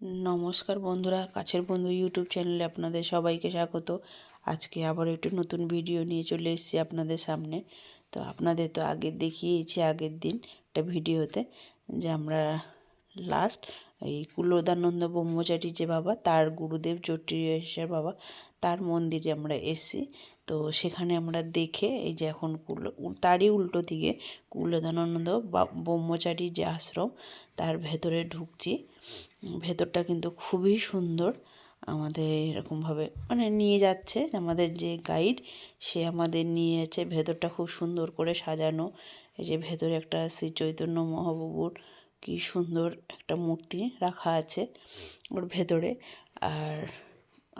নমস্কার বন্ধুরা, কাছের বন্ধু ইউটিউব চ্যানেলে আপনাদের সবাইকে স্বাগত। আজকে আবার একটু নতুন ভিডিও নিয়ে চলে এসেছি আপনাদের সামনে। তো আপনাদের তো আগে দেখিয়েছি আগের দিন একটা ভিডিওতে যে আমরা লাস্ট এই কুলোদানন্দ ব্রহ্মচারী যে বাবা, তার গুরুদেব জটিরেশ্বর বাবা, তার মন্দিরে আমরা এসেছি। তো সেখানে আমরা দেখে এই যে এখন কুলো, তারই উল্টো দিকে কুলোদানন্দ বা যে আশ্রম, তার ভেতরে ঢুকছি। ভেতরটা কিন্তু খুবই সুন্দর। আমাদের এরকমভাবে মানে নিয়ে যাচ্ছে। আমাদের যে গাইড সে আমাদের নিয়ে যাচ্ছে ভেতরটা খুব সুন্দর করে সাজানো। এই যে ভেতরে একটা শ্রী চৈতন্য মহাপ্রভুর কি সুন্দর একটা মূর্তি রাখা আছে ওর ভেতরে। আর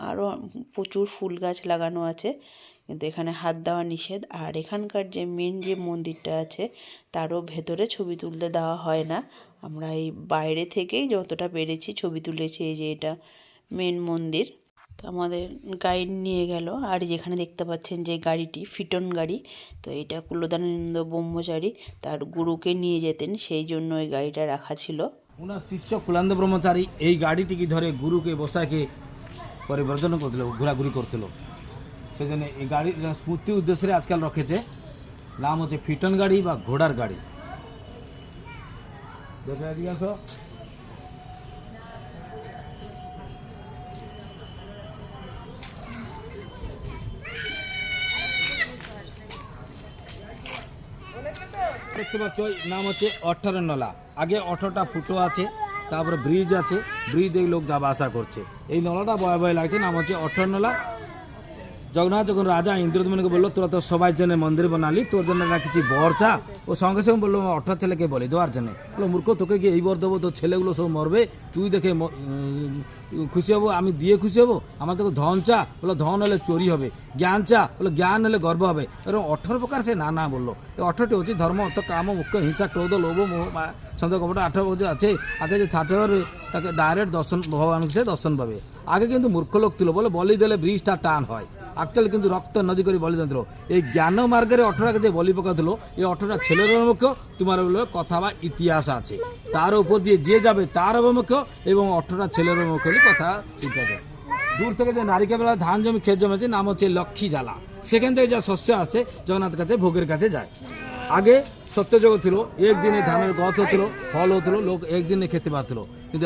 আরও প্রচুর ফুল গাছ লাগানো আছে। কিন্তু এখানে হাত দেওয়া নিষেধ। আর এখানকার যে মেন যে মন্দিরটা আছে, তারও ভেতরে ছবি তুলতে দেওয়া হয় না। আমরা এই বাইরে থেকেই যতটা পেরেছি ছবি তুলেছি, এই যে এটা মেন মন্দির। তো আমাদের গাইড নিয়ে গেল। আর যেখানে দেখতে পাচ্ছেন যে গাড়িটি, ফিটন গাড়ি, তো এটা কুলদানন্দ ব্রহ্মচারী তার গুরুকে নিয়ে যেতেন। সেই জন্য ওই গাড়িটা রাখা ছিল। ওনার শিষ্য কুলান্দ ব্রহ্মচারী এই গাড়িটিকে ধরে গুরুকে বসাকে পরিবর্তন করছিল, ঘোরাঘুরি করছিল। সেই জন্য এই গাড়ির স্মৃতি উদ্দেশ্যে আজকাল রখেছে। নাম হচ্ছে ফিটন গাড়ি বা ঘোড়ার গাড়ি। দেখে দেখতে পাচ্ছ নাম হচ্ছে অঠরের নলা আগে অঠরটা ফুটো আছে, তারপরে ব্রিজ আছে। ব্রিজ এই লোক যাওয়া আসা করছে। এই নলাটা বয় বয় লাগছে, নাম হচ্ছে অঠর নলা জগন্নাথ যখন রাজা ইন্দ্রদমনকে বলল, তোরা তো সবাই জন্য মন্দির বানালি, তোর জন্য না কিছু বর চা? ও সঙ্গে সঙ্গে বলল অঠর ছেলেকে বলি দেওয়ার জন্য বলল, মূর্খ, তোকে গিয়ে এই বর দেবো, তোর ছেলেগুলো সব মরবে, তুই দেখে খুশি হব, আমি দিয়ে খুশি হব? আমার তোকে ধন চা। বলো ধন হলে চুরি হবে, জ্ঞান চা। বলো জ্ঞান হলে গর্ব হবে। এরকম অঠর প্রকার সে না না বলল। এই অঠরটি হচ্ছে ধর্ম, অর্থ, কাম, মুখ্য, হিংসা, ক্রোধ, লোভ, মোহ সন্দেহ, কপট আঠারো যে আছে। আগে যে ছাঠের তাকে ডাইরেক্ট দর্শন, ভগবানকে সে দর্শন পাবে। আগে কিন্তু মূর্খ লোক ছিল বলে বলি দিলে ব্রিজটা টান হয়। আক্চুয়ালি কিন্তু রক্ত নদী করে বলিদান দিল এই জ্ঞান মার্গের অঠরাকে যে বলি পকাছিল এই অঠরা ছেলের অভিমুখ তোমার কথা বা ইতিহাস আছে। তার উপর দিয়ে যে যাবে তার অভিমুখ এবং অঠরা ছেলের হলে কথা ইত্যাদি দূর থেকে যে নারিকেল বেলা ধান জমি, ক্ষেত জমি আছে, নাম হচ্ছে লক্ষ্মী জ্বালা। সেখান থেকে যা শস্য আসে জগন্নাথ কাছে, ভোগের কাছে যায়। আগে সত্যযোগ ছিল, একদিনে ধানের গাছ হচ্ছিল, ফল হচ্ছিল, লোক একদিনে খেতে পারছিল। কিন্তু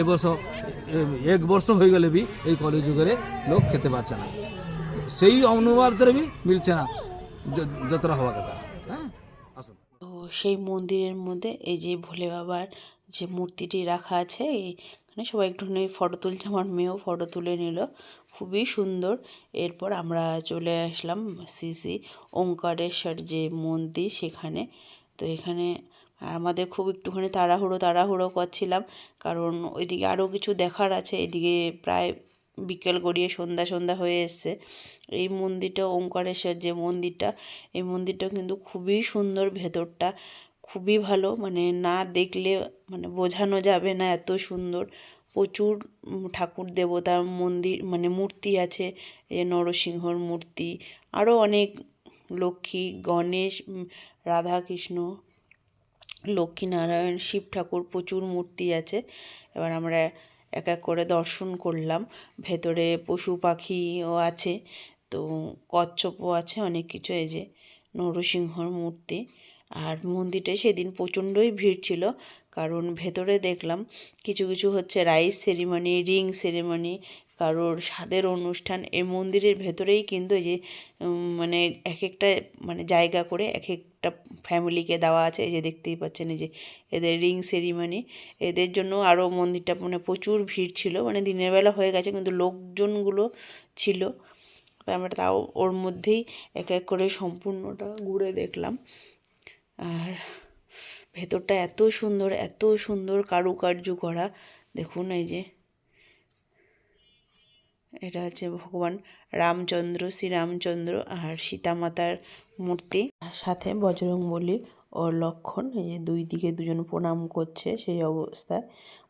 এবছর এক বর্ষ হয়ে গেলে বি এই কলিযুগের লোক খেতে পারছে না। সেই অনুবাদের বি মিলছে না। যতটা হওয়া কথা। হ্যাঁ? তো সেই মন্দিরের মধ্যে এই যে ভোলে বাবার যে মূর্তিটি রাখা আছে, এখানে সবাই একটুখানি ফটো তুলছে। আমার মেয়েও ফটো তুলে নিল। খুবই সুন্দর। এরপর আমরা চলে আসলাম শ্রী ওঙ্কারেশ্বর যে মন্দির সেখানে। তো এখানে আমাদের খুব একটুখানি তাড়াহুড়ো তাড়াহুড়ো করছিলাম। কারণ ওইদিকে আরও কিছু দেখার আছে। এদিকে প্রায় বিকেল গড়িয়ে সন্ধ্যা সন্ধ্যা হয়ে এসছে। এই মন্দিরটা ওঙ্কারেশ্বর যে মন্দিরটা এই মন্দিরটা কিন্তু খুবই সুন্দর ভেতরটা। খুবই ভালো মানে না দেখলে মানে বোঝানো যাবে না এত সুন্দর। প্রচুর ঠাকুর দেবতার মন্দির মানে মূর্তি আছে যে নরসিংহর মূর্তি আরও অনেক লক্ষ্মী গণেশ উম, রাধাকৃষ্ণ লক্ষ্মীনারায়ণ শিব ঠাকুর প্রচুর মূর্তি আছে। এবার আমরা এক এক করে দর্শন করলাম। ভেতরে পশু পাখিও আছে, তো কচ্ছপও আছে অনেক কিছু, এই যে নরসিংহর মূর্তি। আর মন্দিরটায় সেদিন প্রচণ্ডই ভিড় ছিল, কারণ ভেতরে দেখলাম কিছু কিছু হচ্ছে রাইস সেরিমনি, রিং সেরিমনি, কারোর স্বাদের অনুষ্ঠান এই মন্দিরের ভেতরেই কিন্তু এই যে মানে এক একটা মানে জায়গা করে এক একটা ফ্যামিলিকে দেওয়া আছে, এই যে দেখতেই পাচ্ছেন, এই যে এদের রিং সেরিমনি এদের জন্য আরও মন্দিরটা মানে প্রচুর ভিড় ছিল মানে দিনের বেলা হয়ে গেছে, কিন্তু লোকজনগুলো ছিল। আমরা তাও ওর মধ্যেই এক এক করে সম্পূর্ণটা ঘুরে দেখলাম। আর ভেতরটা এত সুন্দর এত সুন্দর কারুকার্য করা, দেখুন এই যে। এটা হচ্ছে ভগবান রামচন্দ্র, শ্রীরামচন্দ্র আর সীতামাতার মূর্তি। সাথে বজরংবলী ও লক্ষণ, এই যে দুই দিকে দুজন প্রণাম করছে সেই অবস্থায়।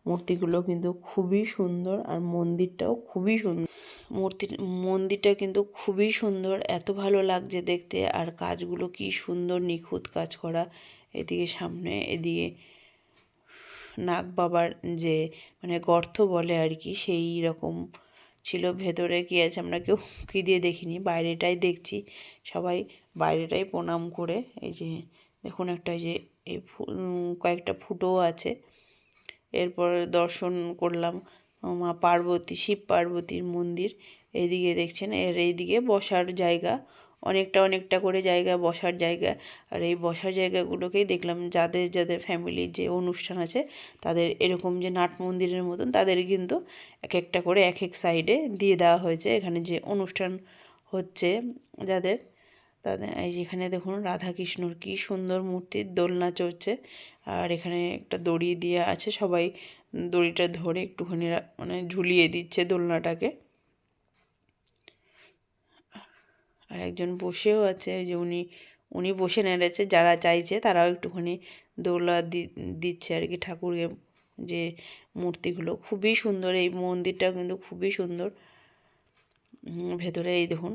মূর্তিগুলো কিন্তু খুবই সুন্দর আর মন্দিরটাও খুবই সুন্দর। মূর্তি, মন্দিরটা কিন্তু খুবই সুন্দর, এত ভালো লাগছে দেখতে আর কাজগুলো কি সুন্দর নিখুঁত কাজ করা এদিকে সামনে, এদিকে নাগ বাবার যে মানে গর্ত বলে আর কি, সেই রকম ছিল, ভেতরে কী আছে আমরা কেউ কি দিয়ে দেখিনি, বাইরেটাই দেখছি। সবাই বাইরেটাই প্রণাম করে, এই যে দেখুন একটা যে এই কয়েকটা ফুটোও আছে। এরপর দর্শন করলাম মা পার্বতী, শিব পার্বতীর মন্দির। এইদিকে দেখছেন, এর এইদিকে বসার জায়গা। অনেকটা অনেকটা করে জায়গা, বসার জায়গা। আর এই বসার জায়গাগুলোকেই দেখলাম যাদের যাদের ফ্যামিলির যে অনুষ্ঠান আছে, তাদের এরকম যে নাট মন্দিরের মতন, তাদের কিন্তু এক একটা করে এক এক সাইডে দিয়ে দেওয়া হয়েছে। এখানে যে অনুষ্ঠান হচ্ছে যাদের, তাদের, এই যেখানে দেখুন রাধাকৃষ্ণর কি সুন্দর মূর্তির দোলনা চড়ছে। আর এখানে একটা দড়ি দিয়ে আছে, সবাই দড়িটা ধরে একটুখানি মানে ঝুলিয়ে দিচ্ছে দোলনাটাকে। আর একজন বসেও আছে, ওই যে উনি উনি বসে নেড়েছে, যারা চাইছে তারাও একটুখানি দোলা দিচ্ছে আর কি ঠাকুরকে, যে মূর্তিগুলো। খুবই সুন্দর, এই মন্দিরটা কিন্তু খুবই সুন্দর। ভেতরে এই দেখুন,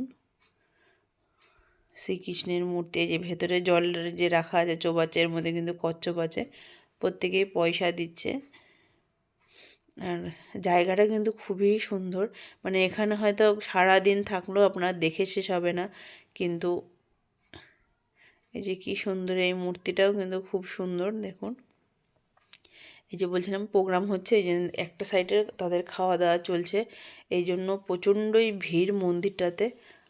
শ্রীকৃষ্ণের মূর্তি যে ভেতরে জল যে রাখা আছে চৌবাচ্চা এর মধ্যে কিন্তু কচ্ছপ আছে, প্রত্যেকেই পয়সা দিচ্ছে। আর জায়গাটা কিন্তু খুবই সুন্দর। মানে এখানে হয়তো সারা দিন থাকলেও আপনার দেখে শেষ হবে না। কিন্তু এই যে কি সুন্দর এই মূর্তিটাও কিন্তু খুব সুন্দর, দেখুন। এই যে বলছিলাম প্রোগ্রাম হচ্ছে, এই যে একটা সাইডে তাদের খাওয়া দাওয়া চলছে। এই জন্য প্রচণ্ডই ভিড় মন্দিরটাতে।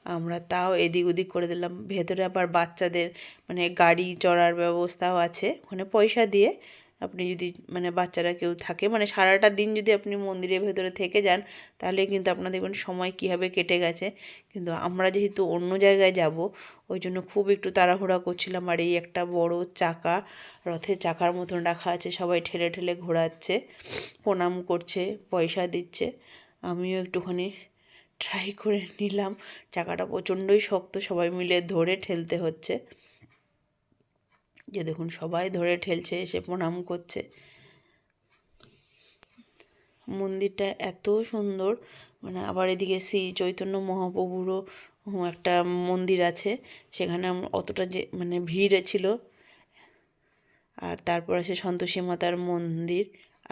আমরা তাও এদিক ওদিক করে দিলাম। ভেতরে আবার বাচ্চাদের মানে গাড়ি চড়ার ব্যবস্থাও আছে। ওখানে পয়সা দিয়ে আপনি যদি মানে বাচ্চারা কেউ থাকে মানে সারাটা দিন যদি আপনি মন্দিরের ভেতরে থেকে যান, তাহলে কিন্তু আপনার দেখবেন সময় কীভাবে কেটে গেছে। কিন্তু আমরা যেহেতু অন্য জায়গায় যাব, ওই জন্য খুব একটু তাড়াহুড়া করছিলাম। আর এই একটা বড় চাকা, রথের চাকার মতন রাখা আছে, সবাই ঠেলে ঠেলে ঘোরাচ্ছে, প্রণাম করছে, পয়সা দিচ্ছে। আমিও একটুখানি ট্রাই করে নিলাম। চাকাটা প্রচণ্ডই শক্ত, সবাই মিলে ধরে ঠেলতে হচ্ছে। যে দেখুন সবাই ধরে ঠেলছে, এসে প্রণাম করছে। মন্দিরটা এত সুন্দর। মানে আবার এদিকে শ্রী চৈতন্য মহাপ্রভুরও একটা মন্দির আছে। সেখানে অতটা যে মানে ভিড় ছিল। আর তারপর আছে সন্তোষী মাতার মন্দির।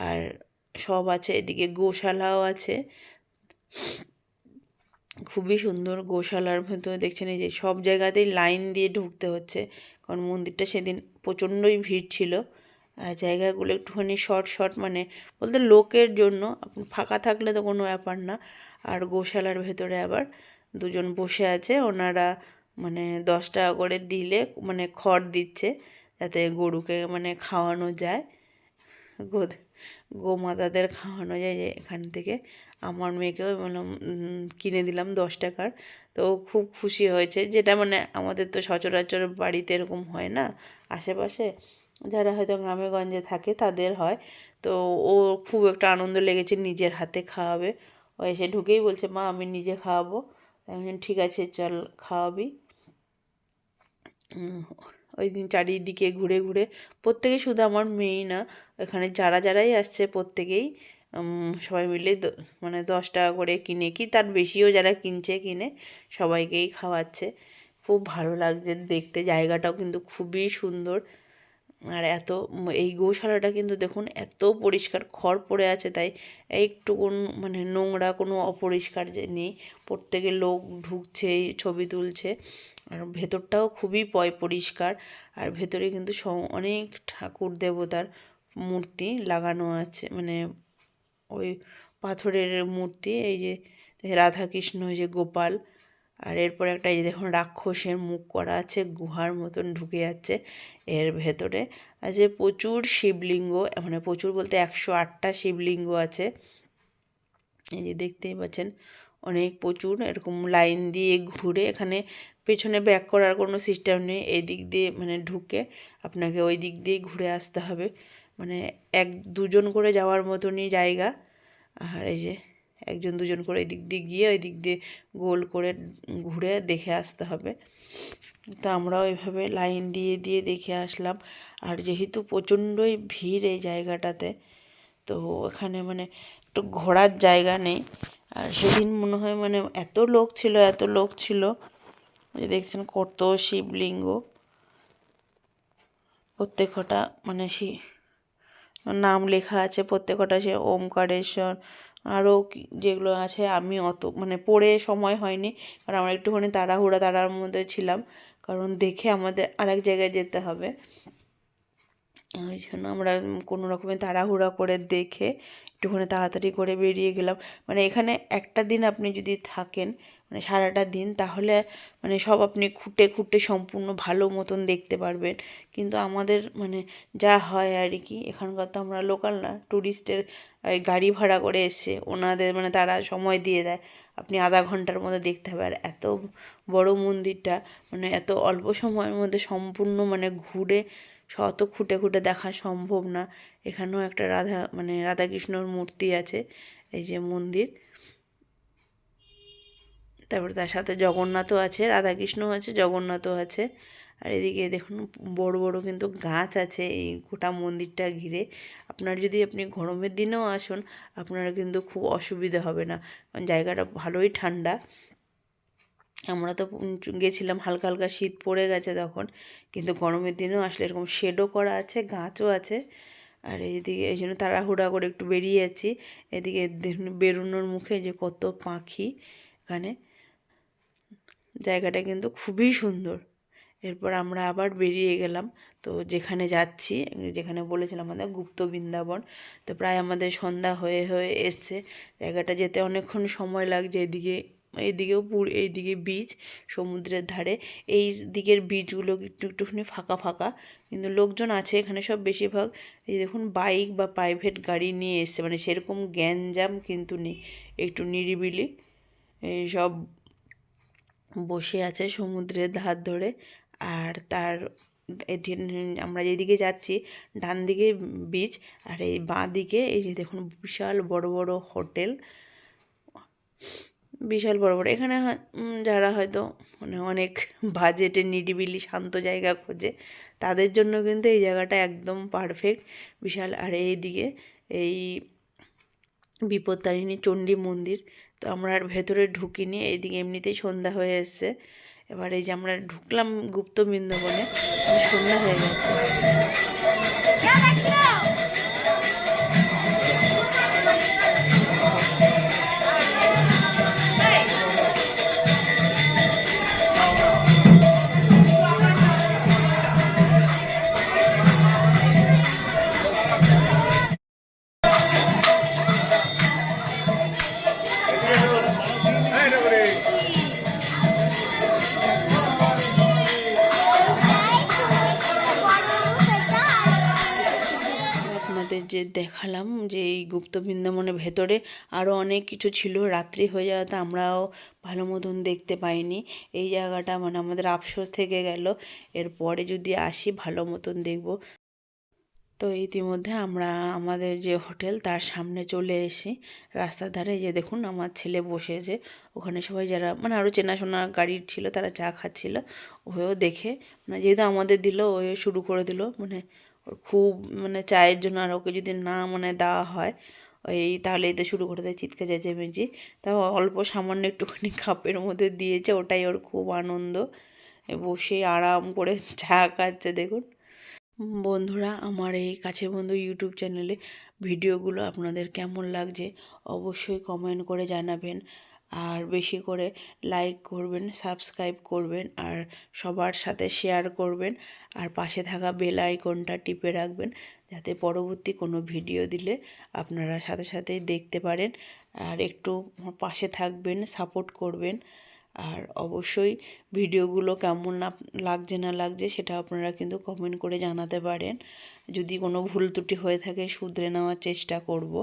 আর সব আছে, এদিকে গোশালাও আছে। খুবই সুন্দর গোশালার ভেতরে দেখছেন এই যে সব জায়গাতেই লাইন দিয়ে ঢুকতে হচ্ছে। কারণ মন্দিরটা সেদিন প্রচণ্ডই ভিড় ছিল। জায়গাগুলো একটুখানি শর্ট শর্ট মানে বলতে লোকের জন্য ফাঁকা থাকলে তো কোনো ব্যাপার না। আর গোশালার ভেতরে আবার দুজন বসে আছে, ওনারা মানে দশ টাকা করে দিলে মানে খড় দিচ্ছে যাতে গরুকে মানে খাওয়ানো যায়। গো গোমাতাদের খাওয়ানো যায় যে এখান থেকে। আমার মেয়েকেও কিনে দিলাম দশ টাকার। তো খুব খুশি হয়েছে। যেটা মানে আমাদের তো সচরাচর বাড়িতে এরকম হয় না। আশেপাশে যারা হয়তো গ্রামে গঞ্জে থাকে তাদের হয়। তো ও খুব একটা আনন্দ লেগেছে নিজের হাতে খাওয়াবে। ও এসে ঢুকেই বলছে, মা, আমি নিজে খাওয়াবো। আমি ঠিক আছে, চল খাওয়াবি। ওই দিন চারিদিকে ঘুরে ঘুরে, প্রত্যেকে শুধু আমার মেয়েই না, এখানে যারা যারাই আসছে প্রত্যেকেই সবাই মিলে মানে দশ টাকা করে কিনে কি তার বেশিও যারা কিনছে, কিনে সবাইকেই খাওয়াচ্ছে। খুব ভালো লাগছে দেখতে, জায়গাটাও কিন্তু খুবই সুন্দর। আর এত এই গৌশালাটা কিন্তু দেখুন এত পরিষ্কার, খড় পড়ে আছে তাই একটু কোন মানে নোংরা কোনো অপরিষ্কার যে নেই। প্রত্যেকে লোক ঢুকছে, ছবি তুলছে। আর ভেতরটাও খুবই পয়, পরিষ্কার। আর ভেতরে কিন্তু অনেক ঠাকুর দেবতার মূর্তি লাগানো আছে মানে ওই পাথরের মূর্তি, এই যে রাধাকৃষ্ণ, এই যে গোপাল। আর এরপর একটা, এই দেখুন, রাক্ষসের মুখ করা আছে, গুহার মতন ঢুকে যাচ্ছে এর ভেতরে। আছে প্রচুর শিবলিঙ্গ মানে প্রচুর বলতে একশো আটটা শিবলিঙ্গ আছে। এই যে দেখতেই পাচ্ছেন, অনেক প্রচুর, এরকম লাইন দিয়ে ঘুরে এখানে পেছনে ব্যাক করার কোনো সিস্টেম নেই এই দিক দিয়ে মানে ঢুকে আপনাকে ওই দিক দিয়ে ঘুরে আসতে হবে। মানে এক দুজন করে যাওয়ার মতনই জায়গা। আর এই যে একজন দুজন করে এই দিক দিয়ে গিয়ে ওই দিক দিয়ে গোল করে ঘুরে দেখে আসতে হবে। তো আমরাও এইভাবে লাইন দিয়ে দিয়ে দেখে আসলাম। আর যেহেতু প্রচণ্ডই ভিড় এই জায়গাটাতে, তো এখানে মানে একটু ঘোরার জায়গা নেই। আর সেদিন মনে হয় মানে এত লোক ছিল, এত লোক ছিল যে দেখছেন কত শিবলিঙ্গ। প্রত্যেকটা মানে নাম লেখা আছে প্রত্যেকটা সে ওমকারেশ্বর। আরও যেগুলো আছে আমি অত মানে পড়ে সময় হয়নি, কারণ আমরা একটুখানি তাড়াহুড়া, তাড়ার মধ্যে ছিলাম। কারণ দেখে আমাদের আরেক জায়গায় যেতে হবে। ওই জন্য আমরা কোনো রকমে তাড়াহুড়া করে দেখে একটুখানি তাড়াতাড়ি করে বেরিয়ে গেলাম। মানে এখানে একটা দিন আপনি যদি থাকেন মানে সারাটা দিন তাহলে মানে সব আপনি খুঁটে খুঁটে সম্পূর্ণ ভালো মতন দেখতে পারবেন। কিন্তু আমাদের মানে যা হয় আর কি, এখানকার তো আমরা লোকাল না ট্যুরিস্টের গাড়ি ভাড়া করে এসছে ওনাদের মানে তারা সময় দিয়ে দেয়। আপনি আধা ঘণ্টার মধ্যে দেখতে হবে। আর এত বড় মন্দিরটা মানে এত অল্প সময়ের মধ্যে সম্পূর্ণ মানে ঘুরে শত খুঁটে খুঁটে দেখা সম্ভব না। এখানেও একটা রাধা মানে রাধাকৃষ্ণর মূর্তি আছে, এই যে মন্দির। তারপরে তার সাথে জগন্নাথও আছে, রাধাকৃষ্ণও আছে, জগন্নাথও আছে। আর এদিকে দেখুন, বড় বড় কিন্তু গাছ আছে এই গোটা মন্দিরটা ঘিরে। আপনার যদি আপনি গরমের দিনেও আসুন, আপনার কিন্তু খুব অসুবিধা হবে না। কারণ জায়গাটা ভালোই ঠান্ডা। আমরা তো গেছিলাম, হালকা হালকা শীত পড়ে গেছে তখন। কিন্তু গরমের দিনেও আসলে এরকম শেডও করা আছে, গাছও আছে। আর এইদিকে এই জন্য তাড়াহুড়া করে একটু বেরিয়ে যাচ্ছি। এদিকে বেরোনোর মুখে যে কত পাখি এখানে। জায়গাটা কিন্তু খুবই সুন্দর। এরপর আমরা আবার বেরিয়ে গেলাম। তো যেখানে যাচ্ছি, যেখানে বলেছিলাম আমাদের গুপ্ত বৃন্দাবন, তো প্রায় আমাদের সন্ধ্যা হয়ে হয়ে এসছে। জায়গাটা যেতে অনেকক্ষণ সময় লাগছে এদিকে এইদিকেও পুর, এইদিকে বিচ সমুদ্রের ধারে। এই দিকের বিচগুলো একটু, একটুখানি ফাঁকা ফাঁকা। কিন্তু লোকজন আছে, এখানে সব বেশিরভাগ। এই দেখুন বাইক বা প্রাইভেট গাড়ি নিয়ে এসছে। মানে সেরকম গ্যাঞ্জাম কিন্তু নেই। একটু নিরিবিলি। এই সব বসে আছে সমুদ্রের ধার ধরে আর তার এটি আমরা যেদিকে যাচ্ছি ডান দিকে বিচ আর এই বাঁ দিকে এই যে দেখুন বিশাল বড় বড় হোটেল। বিশাল বড় বড়। এখানে যারা হয়তো মানে অনেক বাজেটে নিরিবিলি শান্ত জায়গা খোঁজে তাদের জন্য কিন্তু এই জায়গাটা একদম পারফেক্ট বিশাল আর এইদিকে এই বিপত্তারিণী চণ্ডী মন্দির। তো আমরা আর ভেতরে ঢুকিনি, এইদিকে এমনিতেই সন্ধ্যা হয়ে এসছে। এবার এই যে আমরা ঢুকলাম গুপ্ত বৃন্দাবনে সন্ধ্যা হয়ে গেছে। যে দেখালাম যে এই গুপ্ত বৃন্দাবনের ভেতরে আরও অনেক কিছু ছিল। রাত্রি হয়ে যাওয়াতে আমরাও ভালো মতন দেখতে পাইনি। এই জায়গাটা মানে আমাদের আফসোস থেকে গেল। এরপরে যদি আসি ভালো মতন দেখব। তো ইতিমধ্যে আমরা আমাদের যে হোটেল তার সামনে চলে এসে রাস্তার ধারে যে দেখুন আমার ছেলে বসেছে ওখানে সবাই যারা মানে আরও চেনাশোনা গাড়ির ছিল তারা চা খাচ্ছিল। ওও দেখে মানে যেহেতু আমাদের দিল ও শুরু করে দিল। মানে খুব মানে চায়ের জন্য আর ওকে যদি না মানে দেওয়া হয়, ওই তাহলে এতে শুরু করে দেয় চিৎকার, চেঁচেমেচি। তাও অল্প সামান্য একটুখানি কাপের মধ্যে দিয়েছে, ওটাই ওর খুব আনন্দ। বসে আরাম করে চা খাচ্ছে, দেখুন। বন্ধুরা, আমার এই কাছের বন্ধু ইউটিউব চ্যানেলে ভিডিওগুলো আপনাদের কেমন লাগছে, অবশ্যই কমেন্ট করে জানাবেন। আর বেশি করে লাইক করবেন সাবস্ক্রাইব করবেন আর সবার সাথে শেয়ার করবেন আর পাশে থাকা বেল আইকনটা টিপে রাখবেন যাতে পরবর্তী কোনো ভিডিও দিলে আপনারা সাথে সাথেই দেখতে পারেন আর একটু পাশে থাকবেন সাপোর্ট করবেন। আর অবশ্যই ভিডিওগুলো কেমন লাগছে না লাগছে সেটা আপনারা কিন্তু কমেন্ট করে জানাতে পারেন। যদি কোনো ভুল ত্রুটি হয়ে থাকে শুধরে নেওয়ার চেষ্টা করব।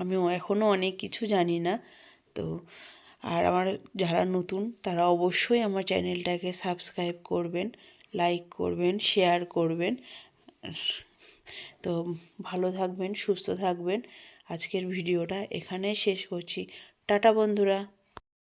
আমি এখনও অনেক কিছু জানি না। তো আর আমার যারা নতুন, তারা অবশ্যই আমার চ্যানেলটাকে সাবস্ক্রাইব করবেন, লাইক করবেন, শেয়ার করবেন। তো ভালো থাকবেন, সুস্থ থাকবেন। আজকের ভিডিওটা এখানে শেষ করছি। টাটা বন্ধুরা।